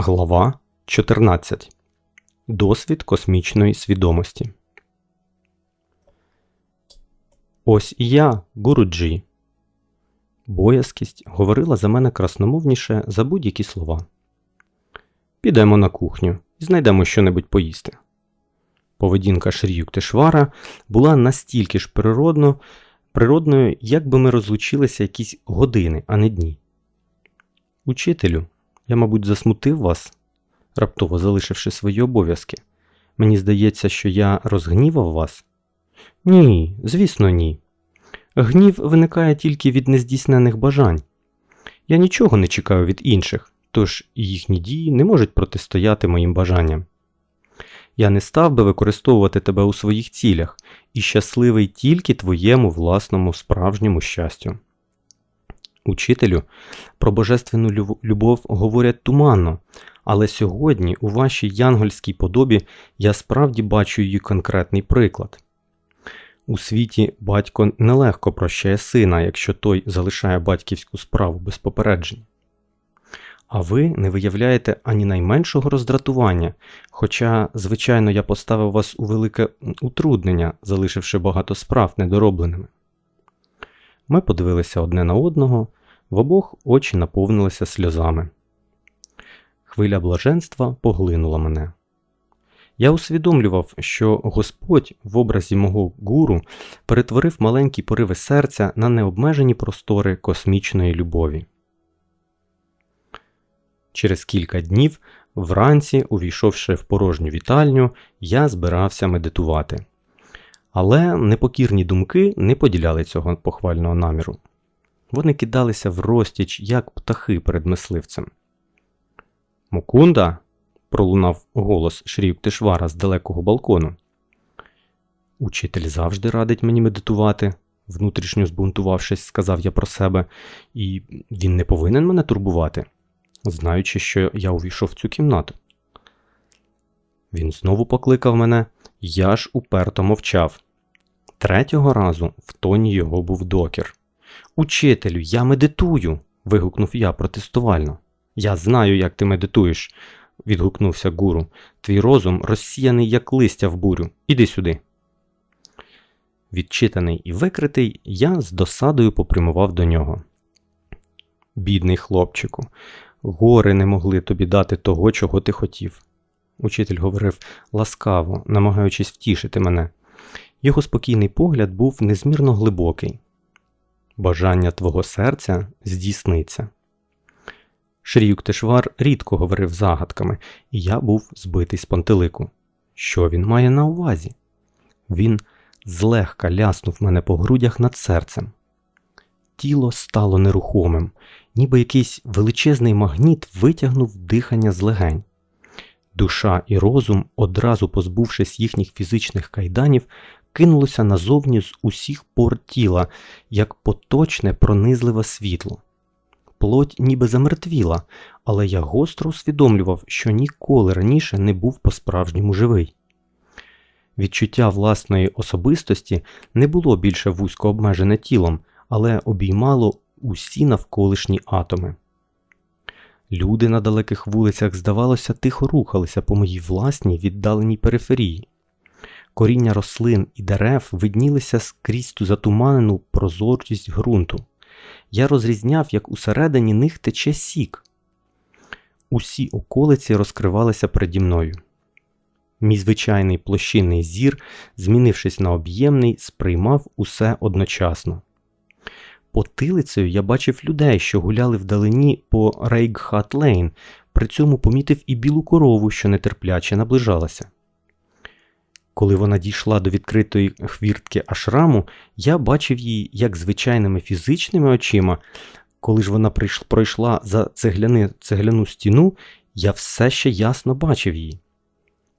Глава 14. Досвід космічної свідомості. Ось і я, Гуруджі. Боязкість говорила за мене красномовніше за будь-які слова. Підемо на кухню і знайдемо щонебудь поїсти. Поведінка Шріюктешвара була настільки ж природно, природною, як би ми розлучилися якісь години, а не дні. Учителю, я, мабуть, засмутив вас, раптово залишивши свої обов'язки. Мені здається, що я розгнівав вас? Ні, звісно, ні. Гнів виникає тільки від нездійснених бажань. Я нічого не чекаю від інших, тож їхні дії не можуть протистояти моїм бажанням. Я не став би використовувати тебе у своїх цілях і щасливий тільки твоєму власному справжньому щастю. Учителю, про божественну любов говорять туманно, але сьогодні у вашій янгольській подобі я справді бачу її конкретний приклад. У світі батько нелегко прощає сина, якщо той залишає батьківську справу без попереджень. А ви не виявляєте ані найменшого роздратування, хоча, звичайно, я поставив вас у велике утруднення, залишивши багато справ недоробленими. Ми подивилися одне на одного, в обох очі наповнилися сльозами. Хвиля блаженства поглинула мене. Я усвідомлював, що Господь в образі мого гуру перетворив маленькі пориви серця на необмежені простори космічної любові. Через кілька днів, вранці, увійшовши в порожню вітальню, я збирався медитувати. Але непокірні думки не поділяли цього похвального наміру. Вони кидалися в розтіч, як птахи перед мисливцем. Мукунда. пролунав голос Шріюктишвара з далекого балкону. Учитель завжди радить мені медитувати, внутрішньо збунтувавшись, сказав я про себе, і він не повинен мене турбувати, знаючи, що я увійшов в цю кімнату. Він знову покликав мене, я ж уперто мовчав. Третього разу в тоні його був докір. Учителю, я медитую. вигукнув я протестувально. Я знаю, як ти медитуєш, відгукнувся гуру. Твій розум розсіяний, як листя в бурю. Іди сюди. Відчитаний і викритий, я з досадою попрямував до нього. Бідний хлопчику, гори не могли тобі дати того, чого ти хотів. Учитель говорив ласкаво, намагаючись втішити мене. Його спокійний погляд був незмірно глибокий. Бажання твого серця здійсниться. Шріюктешвар рідко говорив загадками, і я був збитий з пантелику. Що він має на увазі? Він злегка ляснув мене по грудях над серцем. Тіло стало нерухомим, ніби якийсь величезний магніт витягнув дихання з легень. Душа і розум, одразу позбувшись їхніх фізичних кайданів, кинулося назовні з усіх пор тіла, як поточне пронизливе світло. Плоть ніби замертвіла, але я гостро усвідомлював, що ніколи раніше не був по-справжньому живий. Відчуття власної особистості не було більше вузько обмежене тілом, але обіймало усі навколишні атоми. Люди на далеких вулицях, здавалося, тихо рухалися по моїй власній віддаленій периферії. Коріння рослин і дерев виднілися скрізь ту затуманену прозорість ґрунту. Я розрізняв, як усередині них тече сік. Усі околиці розкривалися переді мною. Мій звичайний площинний зір, змінившись на об'ємний, сприймав усе одночасно. Потилицею я бачив людей, що гуляли вдалині по Рейгхат Лейн, при цьому помітив і білу корову, що нетерпляче наближалася. Коли вона дійшла до відкритої хвіртки ашраму, я бачив її як звичайними фізичними очима. Коли ж вона пройшла за цегляни, цегляну стіну, я все ще ясно бачив її.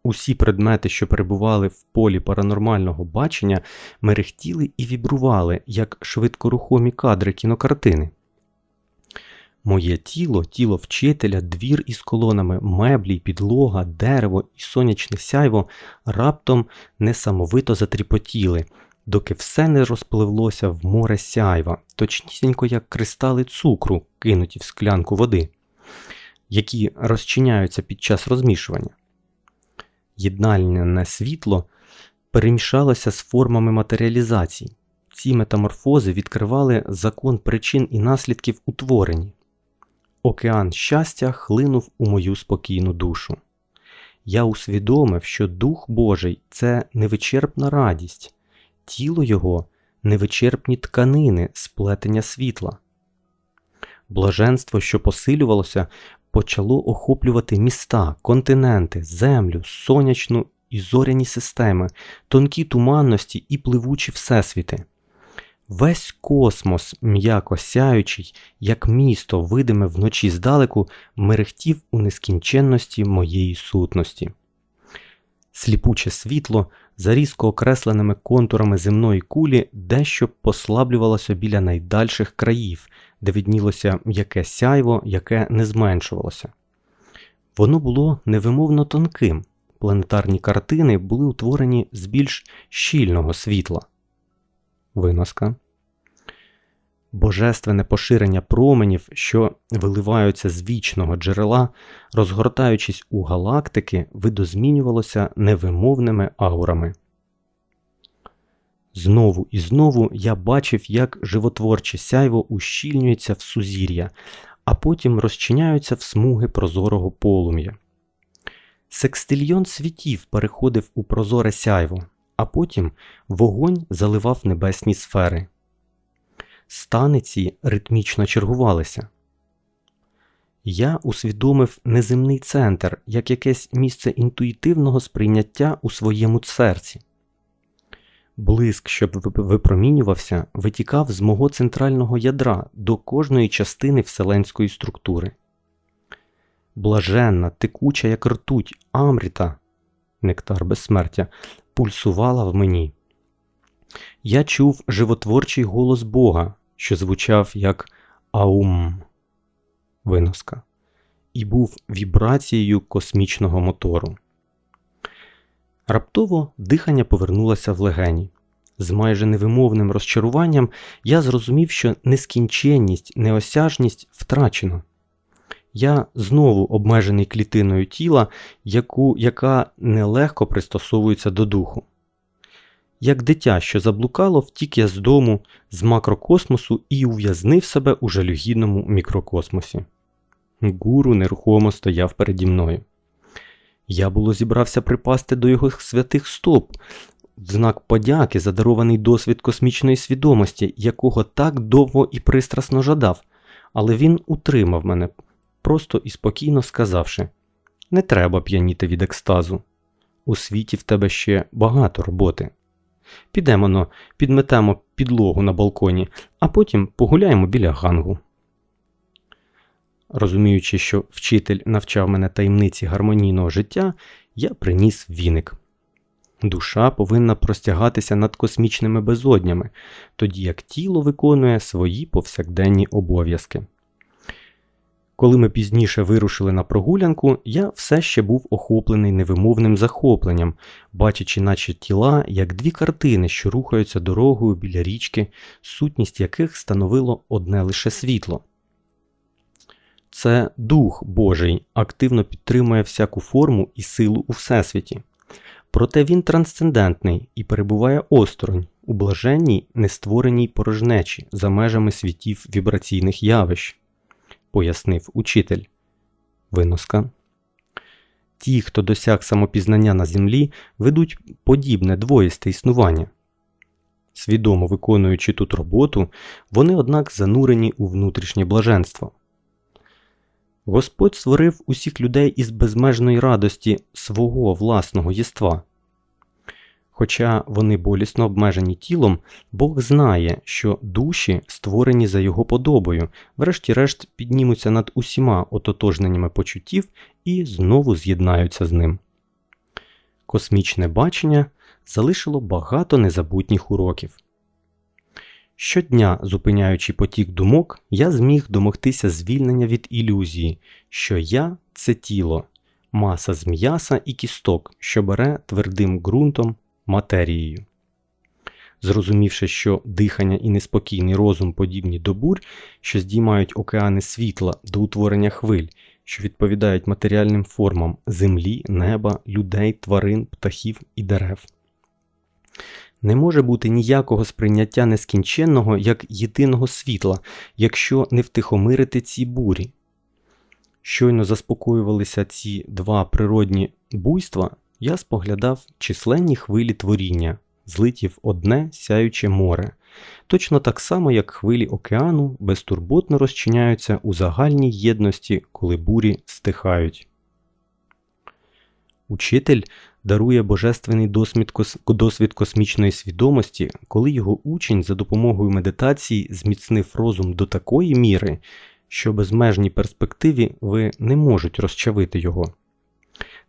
Усі предмети, що перебували в полі паранормального бачення, мерехтіли і вібрували, як швидкорухомі кадри кінокартини. Моє тіло, тіло вчителя, двір із колонами, меблі, підлога, дерево і сонячне сяйво раптом несамовито затріпотіли, доки все не розпливлося в море сяйва, точнісінько як кристали цукру, кинуті в склянку води. які розчиняються під час розмішування. Єднальне світло перемішалося з формами матеріалізації. Ці метаморфози відкривали закон причин і наслідків утворені. Океан щастя хлинув у мою спокійну душу. Я усвідомив, що Дух Божий це невичерпна радість, тіло Його невичерпні тканини сплетення світла. Блаженство, що посилювалося, почало охоплювати міста, континенти, землю, сонячну і зоряні системи, тонкі туманності і пливучі всесвіти. Весь космос, м'яко сяючий, як місто, видиме вночі здалеку, мерехтів у нескінченності моєї сутності. Сліпуче світло, за різко окресленими контурами земної кулі, дещо послаблювалося біля найдальших країв, де виднілося яке сяйво, яке не зменшувалося. Воно було невимовно тонким, планетарні картини були утворені з більш щільного світла. Виноска. Божественне поширення променів, що виливаються з вічного джерела, розгортаючись у галактики, видозмінювалося невимовними аурами. Знову і знову я бачив, як животворче сяйво ущільнюється в сузір'я, а потім розчиняються в смуги прозорого полум'я. Секстильйон світів переходив у прозоре сяйво, а потім вогонь заливав небесні сфери. Станиці ритмічно чергувалися. Я усвідомив неземний центр як якесь місце інтуїтивного сприйняття у своєму серці. Блиск, що випромінювався, витікав з мого центрального ядра до кожної частини вселенської структури. Блаженна, текуча, як ртуть, Амріта, нектар безсмертя, пульсувала в мені. Я чув животворчий голос Бога, що звучав як Аум виноска, і був вібрацією космічного мотору. Раптово дихання повернулося в легені. З майже невимовним розчаруванням я зрозумів, що нескінченність, неосяжність втрачено. Я знову обмежений клітиною тіла, яку, яка нелегко пристосовується до духу. Як дитя, що заблукало, втік я з дому, з макрокосмосу і ув'язнив себе у жалюгідному мікрокосмосі. Гуру нерухомо стояв переді мною. Я було зібрався припасти до його святих стоп, в знак подяки за дарований досвід космічної свідомості, якого так довго і пристрасно жадав, але він утримав мене, просто і спокійно сказавши: Не треба п'яніти від екстазу. У світі в тебе ще багато роботи. Підемо но, підметемо підлогу на балконі, а потім погуляємо біля гангу. Розуміючи, що вчитель навчав мене таємниці гармонійного життя, я приніс віник. Душа повинна простягатися над космічними безоднями, тоді як тіло виконує свої повсякденні обов'язки. Коли ми пізніше вирушили на прогулянку, я все ще був охоплений невимовним захопленням, бачачи, наче тіла, як дві картини, що рухаються дорогою біля річки, сутність яких становило одне лише світло. Це Дух Божий активно підтримує всяку форму і силу у Всесвіті. Проте він трансцендентний і перебуває осторонь, у блаженній нествореній порожнечі за межами світів вібраційних явищ пояснив учитель. Виноска. Ті, хто досяг самопізнання на землі, ведуть подібне двоїсте існування. Свідомо виконуючи тут роботу, вони, однак, занурені у внутрішнє блаженство. Господь створив усіх людей із безмежної радості свого власного єства. Хоча вони болісно обмежені тілом, Бог знає, що душі, створені за його подобою, врешті-решт піднімуться над усіма ототожненнями почуттів і знову з'єднаються з ним. Космічне бачення залишило багато незабутніх уроків. Щодня, зупиняючи потік думок, я зміг домогтися звільнення від ілюзії, що я це тіло, маса з м'яса і кісток, що бере твердим ґрунтом матерією. Зрозумівши, що дихання і неспокійний розум подібні до бурь, що здіймають океани світла до утворення хвиль, що відповідають матеріальним формам землі, неба, людей, тварин, птахів і дерев. Не може бути ніякого сприйняття нескінченного як єдиного світла, якщо не втихомирити ці бурі. Щойно заспокоювалися ці два природні буйства, я споглядав численні хвилі творіння, злиті в одне сяюче море, точно так само, як хвилі океану безтурботно розчиняються у загальній єдності, коли бурі стихають. Учитель дарує божественний досвід, космічної свідомості, коли його учень за допомогою медитації зміцнив розум до такої міри, що безмежній перспективі ви не можуть розчавити його.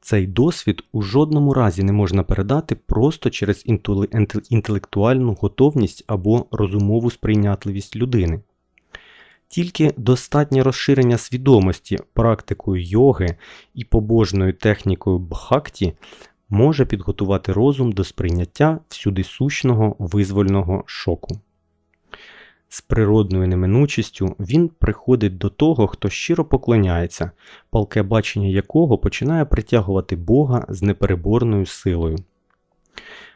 Цей досвід у жодному разі не можна передати просто через інтелектуальну готовність або розумову сприйнятливість людини. Тільки достатнє розширення свідомості практикою йоги і побожною технікою бхакті може підготувати розум до сприйняття всюди сущного визвольного шоку. З природною неминучістю він приходить до того, хто щиро поклоняється, палке бачення якого починає притягувати Бога з непереборною силою.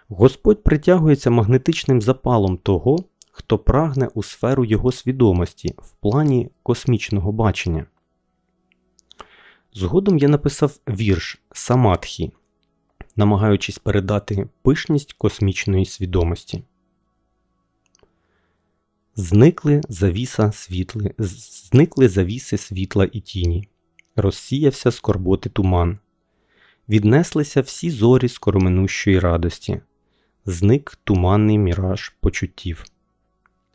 Господь притягується магнетичним запалом того, хто прагне у сферу його свідомості в плані космічного бачення. Згодом я написав вірш Самадхі, намагаючись передати пишність космічної свідомості. Зникли завіса світли, зникли завіси світла і тіні, розсіявся скорботи туман, віднеслися всі зорі скороминущої радості, зник туманний міраж почуттів,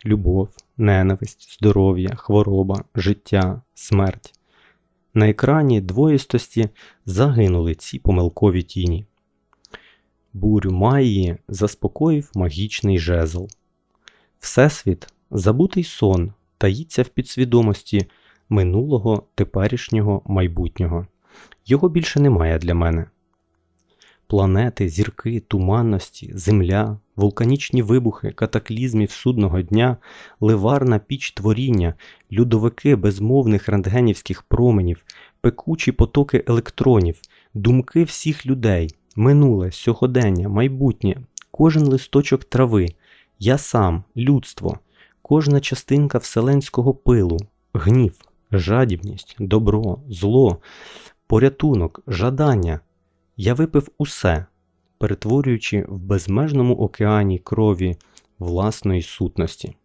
любов, ненависть, здоров'я, хвороба, життя, смерть. На екрані двоїстості загинули ці помилкові тіні. Бурю Майї заспокоїв магічний жезл. Всесвіт Забутий сон таїться в підсвідомості минулого, теперішнього, майбутнього. Його більше немає для мене. Планети, зірки, туманності, земля, вулканічні вибухи, катаклізмів судного дня, ливарна піч творіння, людовики безмовних рентгенівських променів, пекучі потоки електронів, думки всіх людей, минуле, сьогодення, майбутнє, кожен листочок трави, я сам, людство кожна частинка вселенського пилу, гнів, жадібність, добро, зло, порятунок, жадання. Я випив усе, перетворюючи в безмежному океані крові власної сутності.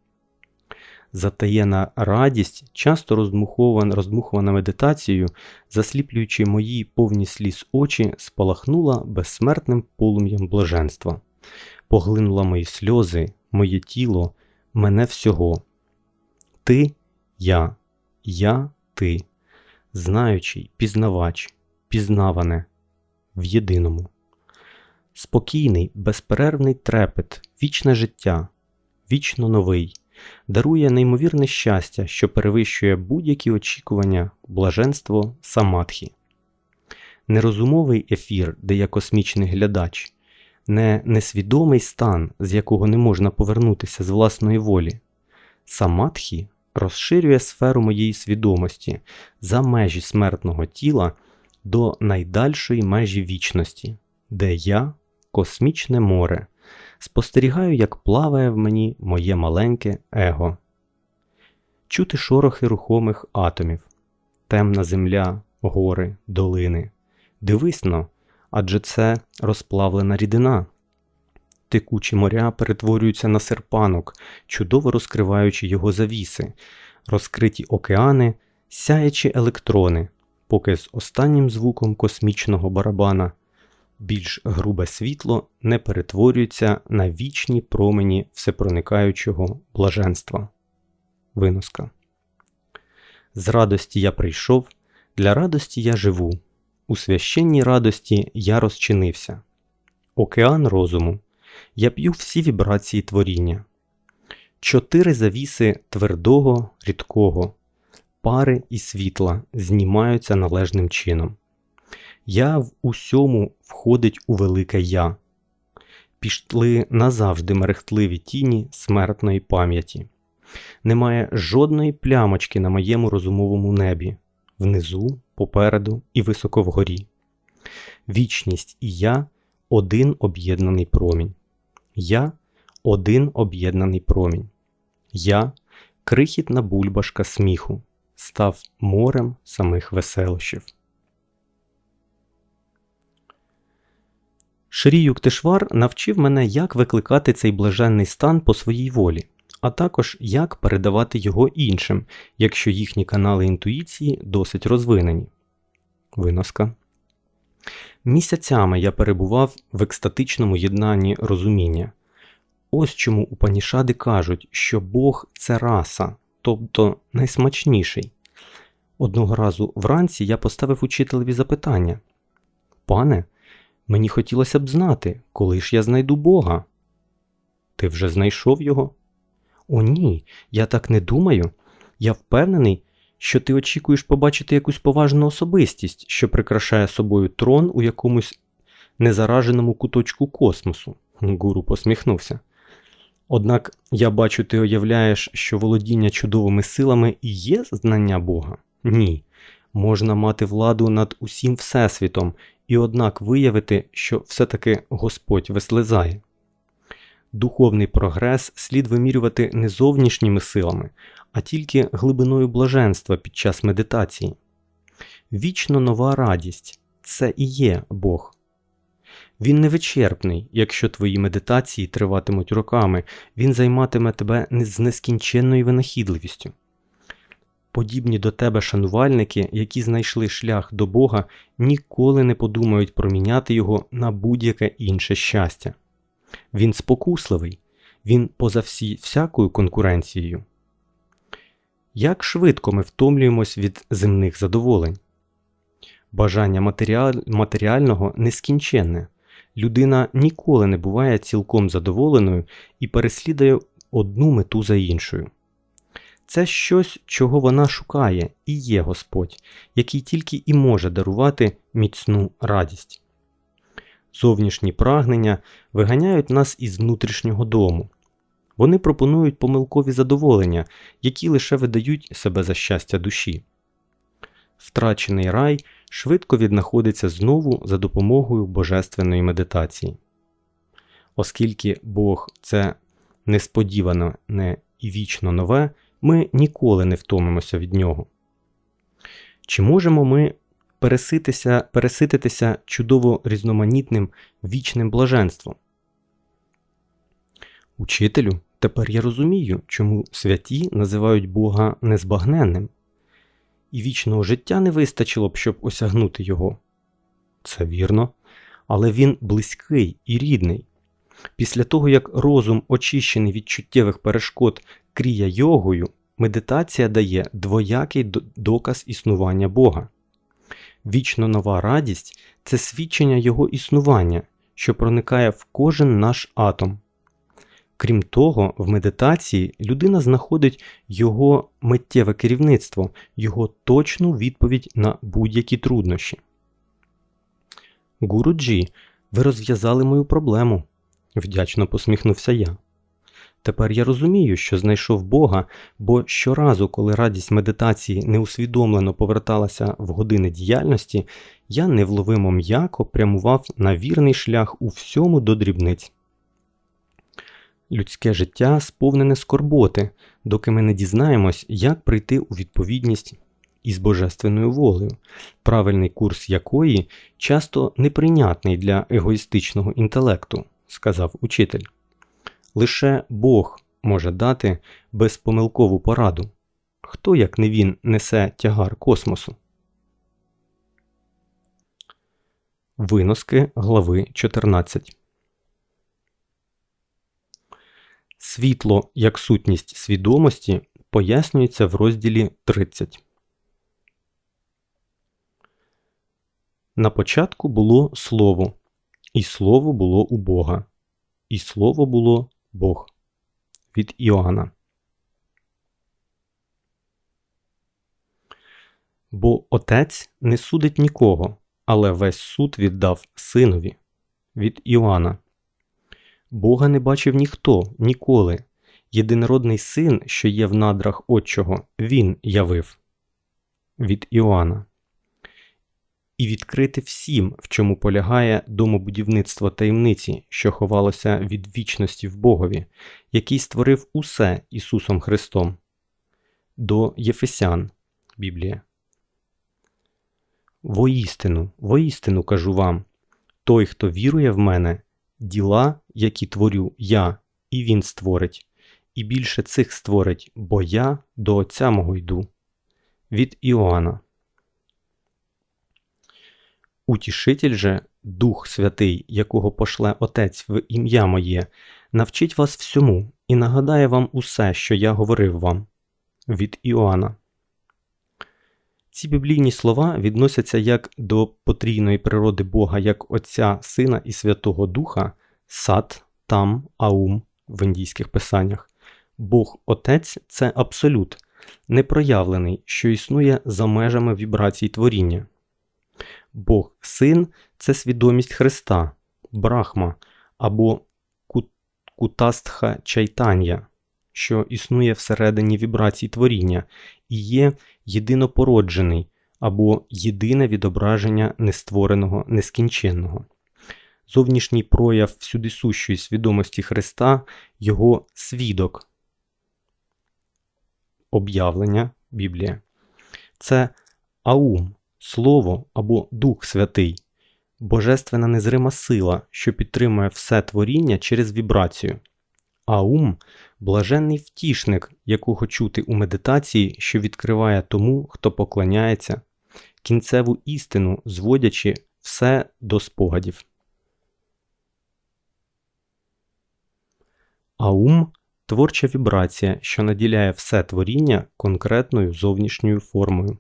Затаєна радість, часто роздмухована, роздмухована медитацією, засліплюючи мої повні сліз очі, спалахнула безсмертним полум'ям блаженства, поглинула мої сльози, моє тіло, мене всього. Ти, я, я, ти, знаючий, пізнавач, пізнаване в єдиному. Спокійний, безперервний трепет, вічне життя, вічно новий, дарує неймовірне щастя, що перевищує будь-які очікування, блаженство самадхі. Нерозумовий ефір, де я космічний глядач, не несвідомий стан, з якого не можна повернутися з власної волі. Самадхі розширює сферу моєї свідомості за межі смертного тіла до найдальшої межі вічності, де я, космічне море, спостерігаю, як плаває в мені моє маленьке его. Чути шорохи рухомих атомів, темна земля, гори, долини. Дивись но, адже це розплавлена рідина. Текучі моря перетворюються на серпанок, чудово розкриваючи його завіси, розкриті океани, сяячі електрони, поки з останнім звуком космічного барабана більш грубе світло не перетворюється на вічні промені всепроникаючого блаженства. Виноска. З радості я прийшов, для радості я живу. У священній радості я розчинився. Океан розуму. Я п'ю всі вібрації творіння. Чотири завіси твердого, рідкого, пари і світла знімаються належним чином. Я в усьому входить у велике Я. Пішли назавжди мерехтливі тіні смертної пам'яті. Немає жодної плямочки на моєму розумовому небі. Внизу, попереду і високо вгорі. Вічність і я один об'єднаний промінь. Я один об'єднаний промінь. Я крихітна бульбашка сміху, став морем самих веселощів. Шрі Юктишвар навчив мене, як викликати цей блаженний стан по своїй волі, а також як передавати його іншим, якщо їхні канали інтуїції досить розвинені. Виноска. Місяцями я перебував в екстатичному єднанні розуміння. Ось чому Упанішади кажуть, що Бог це раса, тобто найсмачніший. Одного разу вранці я поставив учителеві запитання: Пане, мені хотілося б знати, коли ж я знайду Бога. Ти вже знайшов його? О, ні, я так не думаю. Я впевнений, що ти очікуєш побачити якусь поважну особистість, що прикрашає собою трон у якомусь незараженому куточку космосу. Гуру посміхнувся. Однак я бачу, ти уявляєш, що володіння чудовими силами і є знання Бога? Ні. Можна мати владу над усім Всесвітом і однак виявити, що все-таки Господь вислизає. Духовний прогрес слід вимірювати не зовнішніми силами, а тільки глибиною блаженства під час медитації. Вічно нова радість це і є Бог. Він невичерпний, якщо твої медитації триватимуть роками, він займатиме тебе з нескінченною винахідливістю. Подібні до тебе шанувальники, які знайшли шлях до Бога, ніколи не подумають проміняти його на будь-яке інше щастя. Він спокусливий, він поза всі, всякою конкуренцією. Як швидко ми втомлюємось від земних задоволень? Бажання матеріаль... матеріального нескінченне. Людина ніколи не буває цілком задоволеною і переслідує одну мету за іншою. Це щось, чого вона шукає, і є Господь, який тільки і може дарувати міцну радість. Зовнішні прагнення виганяють нас із внутрішнього дому. Вони пропонують помилкові задоволення, які лише видають себе за щастя душі. Втрачений рай швидко віднаходиться знову за допомогою божественної медитації. Оскільки Бог це несподівано не і вічно нове, ми ніколи не втомимося від нього. Чи можемо ми переситися, пересититися чудово різноманітним вічним блаженством? Учителю, тепер я розумію, чому святі називають Бога незбагненним, і вічного життя не вистачило б, щоб осягнути його. Це вірно, але він близький і рідний. Після того, як розум очищений від чуттєвих перешкод крія йогою, медитація дає двоякий доказ існування Бога. Вічно нова радість це свідчення Його існування, що проникає в кожен наш атом. Крім того, в медитації людина знаходить його миттєве керівництво, його точну відповідь на будь-які труднощі. Гуруджі, ви розв'язали мою проблему, вдячно посміхнувся я. Тепер я розумію, що знайшов Бога, бо щоразу, коли радість медитації неусвідомлено поверталася в години діяльності, я невловимо м'яко прямував на вірний шлях у всьому до дрібниць. Людське життя сповнене скорботи, доки ми не дізнаємось, як прийти у відповідність із божественною волею, правильний курс якої часто неприйнятний для егоїстичного інтелекту, сказав учитель. Лише Бог може дати безпомилкову пораду. Хто, як не він, несе тягар космосу? Виноски глави 14 Світло як сутність свідомості пояснюється в розділі 30. На початку було слово, і слово було у Бога, і слово було Бог. Від Іоанна. Бо Отець не судить нікого, але весь суд віддав Синові. Від Іоанна. Бога не бачив ніхто ніколи. Єдинородний син, що є в надрах Отчого, Він явив. від Іоанна. І відкрити всім, в чому полягає домобудівництво таємниці, що ховалося від вічності в Богові, який створив усе Ісусом Христом. До Єфесян Біблія. Воістину, воістину кажу вам той, хто вірує в мене, діла, які творю я, і він створить, і більше цих створить, бо я до Отця мого йду. Від Іоанна. Утішитель же, Дух Святий, якого пошле Отець в ім'я моє, навчить вас всьому і нагадає вам усе, що я говорив вам. Від Іоанна. Ці біблійні слова відносяться як до потрійної природи Бога як Отця, Сина і Святого Духа, сат, там, аум в індійських писаннях. Бог Отець це абсолют, непроявлений, що існує за межами вібрацій творіння. Бог Син це свідомість Христа, Брахма або Кутастха Чайтання, що існує всередині вібрацій творіння і є єдинопороджений або єдине відображення нествореного нескінченного. Зовнішній прояв всюдисущої свідомості Христа Його свідок. Об'явлення Біблія. Це аум, Слово або Дух Святий, божественна незрима сила, що підтримує все творіння через вібрацію. Аум блаженний втішник, якого чути у медитації, що відкриває тому, хто поклоняється, кінцеву істину, зводячи все до спогадів. Аум творча вібрація, що наділяє все творіння конкретною зовнішньою формою.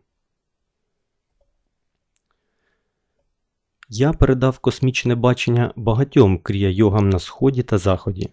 Я передав космічне бачення багатьом крія йогам на Сході та Заході.